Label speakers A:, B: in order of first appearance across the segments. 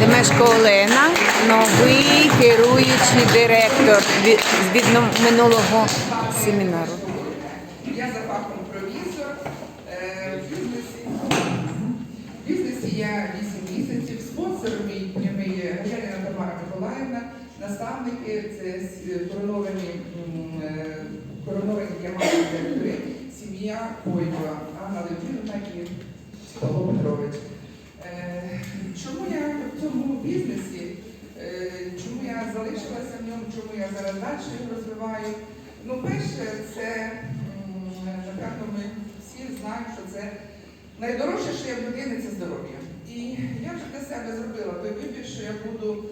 A: Демешко Олена, новий керуючий директор від, від минулого семінару.
B: Я за фахом провізор. Е, В бізнесі, в бізнесі я 8 місяців. Спонсор мій є Гаярина Тамара Миколаївна. Наставники це короновані, е, короновані діамантні директори, сім'я Койва, Анна Леонідовна і Павло Петрович. Е, Чому я в цьому бізнесі? Е, Чому я залишилася чому я зараз далі його розвиваю? Ну, перше, це напевно, ми всі знаємо, що це найдорожче, що є в людини, це здоров'я. І я вже для себе зробила той вибір, що я буду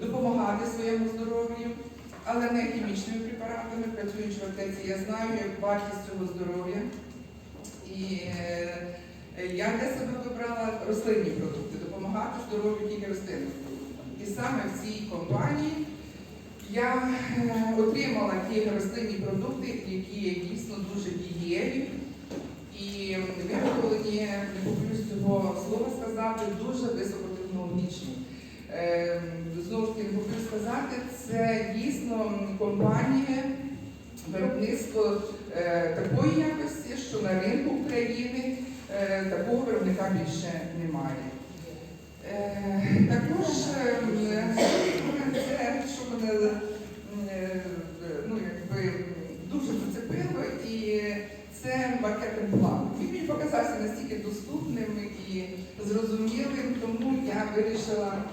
B: допомагати своєму здоров'ю, але не хімічними препаратами, працюючи в аптеці, я знаю, як вартість цього здоров'я. І е, я для себе вибрала рослинні продукти, допомагати здоров'ю тільки рослинним. І саме в цій компанії я отримала ті рослинні продукти, які дійсно дуже дієві і виготовлені, не побоюсь цього слова сказати, дуже високотехнологічні. Е, Знову ж таки, не побоюсь сказати, це дійсно компанія виробництво е, такої якості, що на ринку України е, такого виробника більше немає. Е, також е, це, що мене е, ну, якби, дуже зацепило, і це маркетинг план. Він мені показався настільки доступним і зрозумілим, тому я вирішила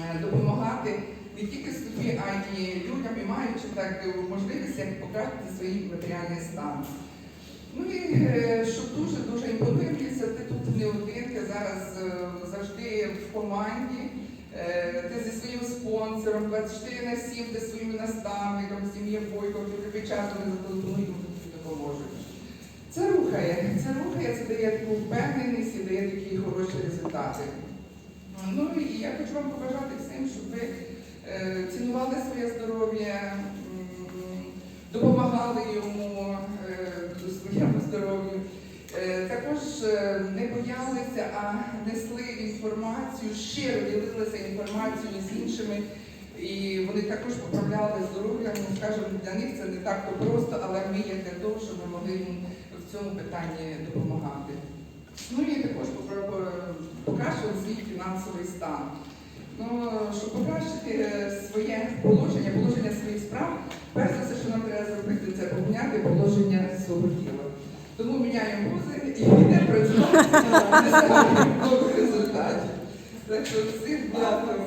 B: е, допомагати не тільки собі, а й людям, і маючи так можливість як покращити свій матеріальний стан. Ну і е, що дуже-дуже імпонує, ти тут не один, ти зараз е, завжди в команді, ти зі своїм спонсором, 24 на 7, ти своїм наставником, сім'є Бойко, ти тобі не зателефонують, допоможуть. Це рухає, це рухає, це дає таку впевненість і дає такі хороші результати. Ну і я хочу вам побажати всім, щоб ви е, цінували своє здоров'я, допомагали йому е, своєму здоров'ю. Е, Також не боялися, а несли інформацію, щиро ділилися інформацією з іншими. І вони також поправляли здоров'я. Ну, скажімо, для них це не так то просто, але ми є для того, щоб ми могли їм в цьому питанні допомагати. Ну і також покращувати свій фінансовий стан. Ну, щоб покращити е, своє положення, положення своїх справ, перш за все, що нам треба зробити, це поміняти положення свого тіла. Тому міняємо пози і йдемо працювати на результатів. Так що всім дякую.